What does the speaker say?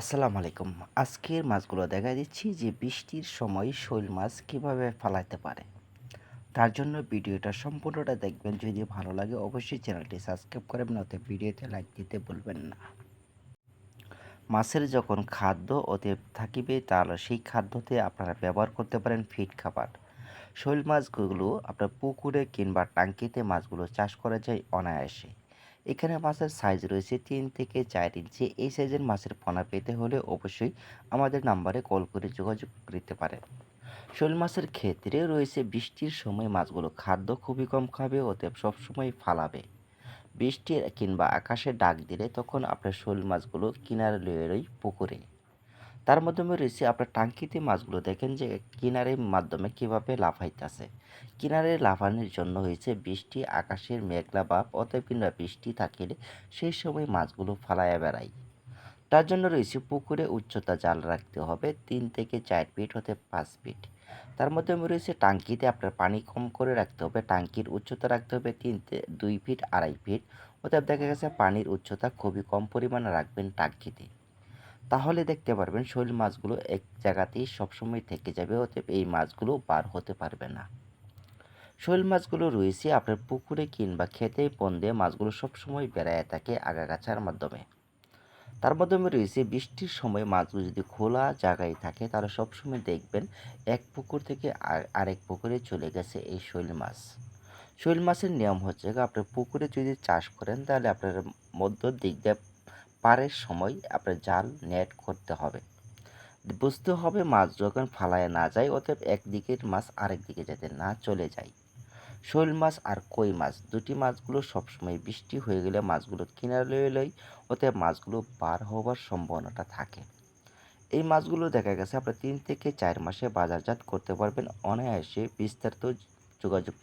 আসসালামু আলাইকুম। আজকের মাছগুলো দেখা দিচ্ছি যে বৃষ্টির সময় শৈল মাছ কীভাবে ফালাইতে পারে। তার জন্য ভিডিওটা সম্পূর্ণটা দেখবেন। যদি ভালো লাগে অবশ্যই চ্যানেলটি সাবস্ক্রাইব করবেন, অতএব ভিডিওতে লাইক দিতে ভুলবেন না। মাছের যখন খাদ্য ওতে থাকিবে, তাহলে সেই খাদ্যতে আপনারা ব্যবহার করতে পারেন ফিড খাবার। শৈল মাছগুলো আপনার পুকুরে কিংবা টাঙ্কিতে মাছগুলো চাষ করা যায় অনায়াসে। এখানে মাছের সাইজ রয়েছে তিন থেকে চার ইঞ্চি এই সাইজের মাছের পোনা পেতে হলে অবশ্যই আমাদের নাম্বারে কল করে যোগাযোগ করতে পারেন। শোল মাছের ক্ষেত্রে রয়েছে বৃষ্টির সময় মাছগুলো খাদ্য খুবই কম খাবে, অতএব সবসময় ফালাবে। বৃষ্টির কিংবা আকাশে ডাক দিলে তখন আপনার শোল মাছগুলো কিনারে লয়ে পুকুরে। তার মাধ্যমে রয়েছে আপনার টাঙ্কিতে মাছগুলো। দেখেন যে কিনারের মাধ্যমে কীভাবে লাফাইতেছে। কিনারে লাফানোর জন্য হয়েছে বৃষ্টি, আকাশের মেঘলা ভাব, অতএব কিংবা বৃষ্টি থাকিলে সেই সময় মাছগুলো ফালাইয়া বেড়ায়। তার জন্য রয়েছে পুকুরে উচ্চতা জাল রাখতে হবে, তিন থেকে চার ফিট হতে পাঁচ ফিট। তার মধ্যে রয়েছে টাঙ্কিতে আপনার পানি কম করে রাখতে হবে, টাঙ্কির উচ্চতা রাখতে হবে তিন দুই ফিট, আড়াই ফিট। অতএব দেখা গেছে পানির উচ্চতা খুবই কম পরিমাণে রাখবেন টাঙ্কিতে। তাহলে দেখতে পারবেন শৈল মাছগুলো এক জায়গাতেই সবসময় থেকে যাবে, অতএব এই মাছগুলো বার হতে পারবে না। শৈল মাছগুলো রয়েছে আপনার পুকুরে কিংবা খেতে পন্দে মাছগুলো সবসময় বেড়ায় থাকে আগাগাছার মাধ্যমে। তার মাধ্যমে রয়েছে বৃষ্টির সময় মাছগুলো যদি খোলা জায়গায় থাকে তাহলে সবসময় দেখবেন এক পুকুর থেকে আরেক পুকুরে চলে গেছে এই শৈল মাছ। শৈল মাছের নিয়ম হচ্ছে আপনার পুকুরে যদি চাষ করেন তাহলে আপনার মধ্য দিক দিয়ে পারের সময় আপনার জাল নেট করতে হবে। বুঝতে হবে মাছ যখন ফালায় না যায়, অতএব একদিকের মাছ আরেক দিকে যাতে না চলে যায়। শৈল মাছ আর কই মাছ, দুটি মাছগুলো সবসময় বৃষ্টি হয়ে গেলে মাছগুলো কিনারে লয়ে লই, অতএব মাছগুলো বার হওয়ার সম্ভাবনাটা থাকে। এই মাছগুলো দেখা গেছে, আপনার তিন থেকে চার মাসে বাজারজাত করতে পারবেন। অনায়াসে বিস্তারিত যোগাযোগ